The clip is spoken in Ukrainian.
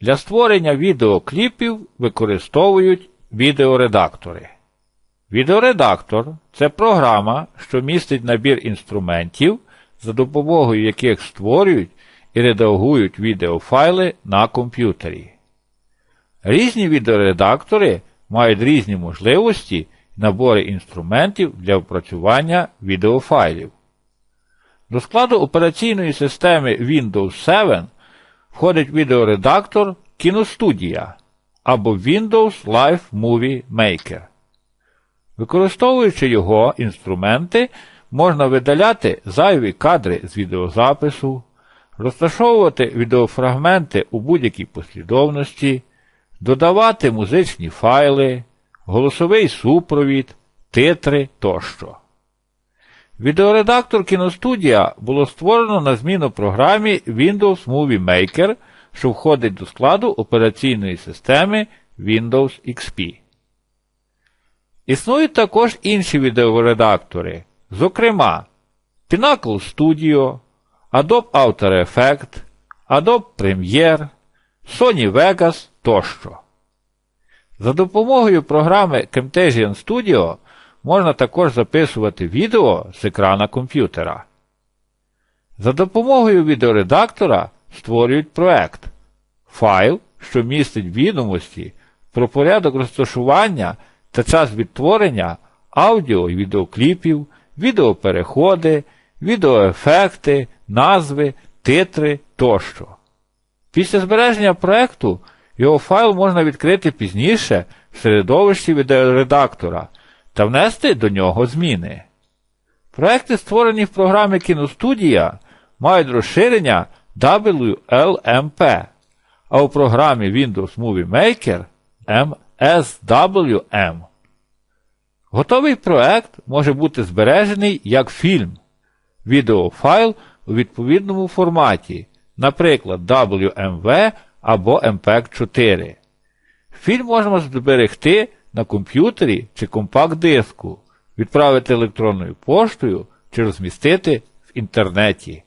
Для створення відеокліпів використовують відеоредактори. Відеоредактор це програма, що містить набір інструментів, за допомогою яких створюють і редагують відеофайли на комп'ютері. Різні відеоредактори мають різні можливості і набори інструментів для опрацювання відеофайлів. До складу операційної системи Windows 7 входить відеоредактор Кіностудія або Windows Live Movie Maker. Використовуючи його інструменти, можна видаляти зайві кадри з відеозапису, розташовувати відеофрагменти у будь-якій послідовності, додавати музичні файли, голосовий супровід, титри тощо. Відеоредактор кіностудія було створено на зміну програмі Windows Movie Maker, що входить до складу операційної системи Windows XP. Існують також інші відеоредактори, зокрема Pinnacle Studio, Adobe After Effects, Adobe Premiere, Sony Vegas тощо. За допомогою програми Camtasia Studio можна також записувати відео з екрана комп'ютера. За допомогою відеоредактора створюють проект, файл, що містить відомості про порядок розташування та час відтворення аудіо і відеокліпів, відеопереходи, відеоефекти, назви, титри тощо. Після збереження проекту його файл можна відкрити пізніше в середовищі відеоредактора та внести до нього зміни. Проекти, створені в програмі Кіностудія, мають розширення WLMP, а у програмі Windows Movie Maker MSWM. Готовий проект може бути збережений як фільм, відеофайл у відповідному форматі, наприклад, WMV або MPEG 4. Фільм можна зберегти на комп'ютері чи компакт-диску, відправити електронною поштою чи розмістити в інтернеті.